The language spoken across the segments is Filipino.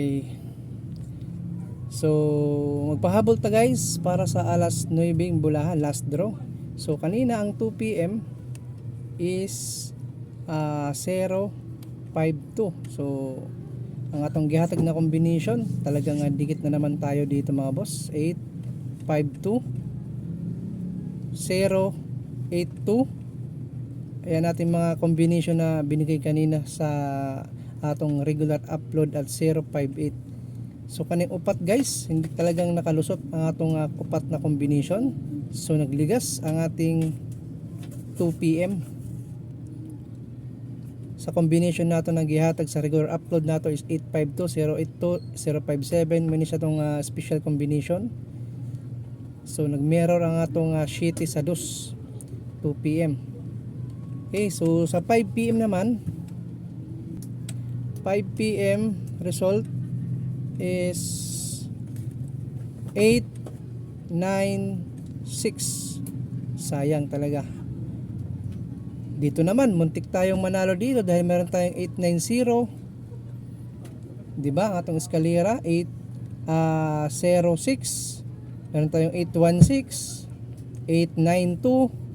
Okay. So, magpahabol ta guys para sa alas 9 ng bulahan, last draw. So, kanina ang 2 p.m. is ah, 052. So, ang atong gihatag na combination, talagang ah, dikit na naman tayo dito mga boss. 852 082 Ayan natin mga combination na binigay kanina sa atong regular upload at 058. So kaning upat guys, hindi talagang nakalusot ang atong uh, upat na combination. So nagligas ang ating 2 PM. Sa combination nato na gihatag sa regular upload nato is 852, 082, 057. Mini siya tong uh, special combination. So nag-mirror ang atong uh, sheet sa dos 2 PM. Okay, so sa 5 PM naman 5 PM result is 8 9 6 sayang talaga. Dito naman muntik tayong manalo dito dahil meron tayong 890 di ba ang atong eskalera 8 ah, 06 meron tayong 816 892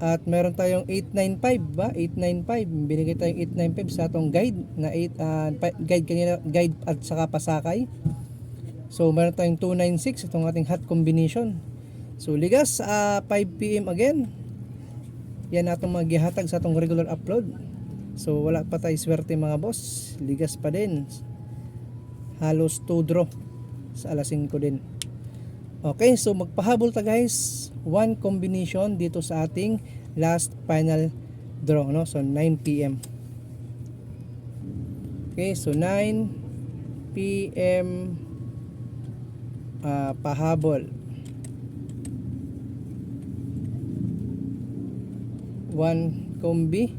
at meron tayong 895 ba? 895. Binigay tayong 895 sa atong guide na 8 ah, pa- guide kanina guide at saka pasakay. So meron tayong 296 itong ating hot combination. So ligas sa 5 PM again. Yan atong maghihatag sa atong regular upload. So wala pa tayo swerte mga boss. Ligas pa din. Halos 2 draw sa alas 5 din. Okay, so magpahabol ta guys. One combination dito sa ating last final draw, no? So 9 PM. Okay, so 9 PM ah, pahabol. One combi.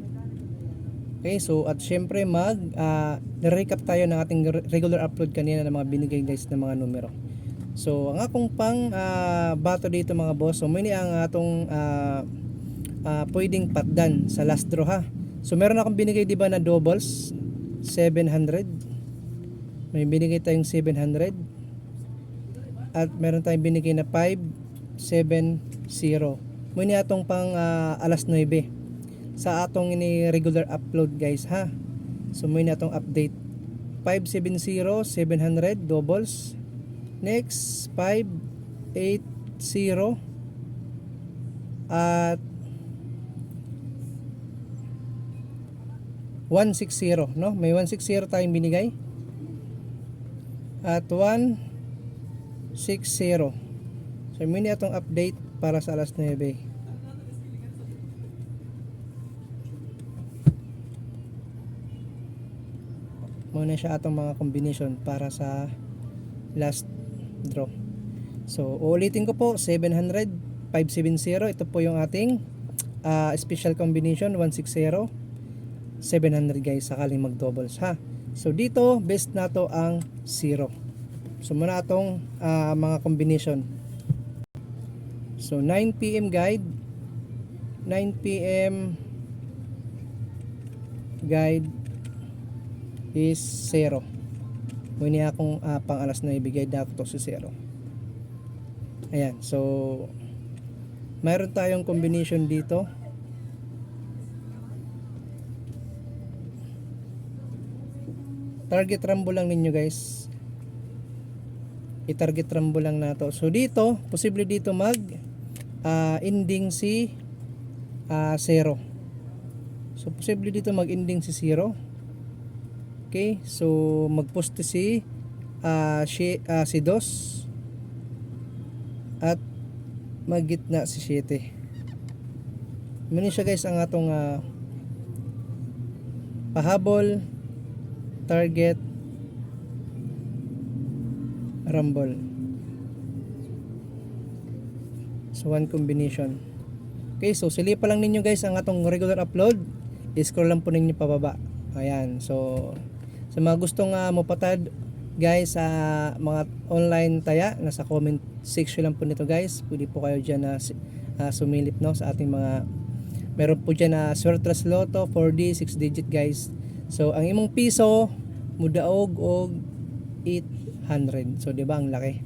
Okay, so at syempre mag uh, recap tayo ng ating regular upload kanina ng mga binigay guys ng mga numero. So, ang akong pang ah, bato dito mga boss, so muni ang atong ah, ah, pwedeng patdan sa last draw ha. So, meron akong binigay di ba na doubles 700. May binigay tayong 700. At meron tayong binigay na 570. Muni atong pang ah, alas 9 sa atong ini regular upload guys ha. So, muni atong update 570 700 doubles Next, 580 at 160, no? May 160 tayong binigay. At 160. So, mini atong update para sa alas 9. Muna siya atong mga combination para sa last draw. So, uulitin ko po, 700, 570. Ito po yung ating ah, special combination, 160, 700 guys, sakaling mag-doubles ha. So, dito, best na to ang 0. So, muna atong ah, mga combination. So, 9 p.m. guide, 9 p.m. guide is 0. Muni akong ah, pang alas na ibigay dato to si 0. Ayan, so mayroon tayong combination dito. Target rambo lang ninyo guys. I-target rambo lang nato. So dito, posible dito mag ah, ending si ah, 0. So posible dito mag ending si 0. Okay, so magposte si ah si, ah, si dos at maggitna si 7. Muna siya guys ang atong ah, pahabol, target, rumble. So one combination. Okay, so silipa lang ninyo guys ang atong regular upload. I-scroll lang po ninyo pababa. Ayan, so sa mga gustong uh, mapatad guys sa mga online taya nasa comment section lang po nito guys pwede po kayo dyan na uh, sumilip no sa ating mga meron po dyan na Swertras Lotto 4D 6 digit guys so ang imong piso mudaog og 800. So, di ba ang laki?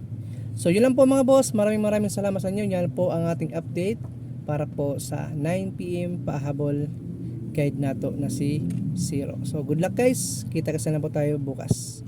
So, yun lang po mga boss. Maraming maraming salamat sa inyo. Yan po ang ating update para po sa 9pm pahabol guide nato na si Zero. So, good luck guys. Kita kasi na po tayo bukas.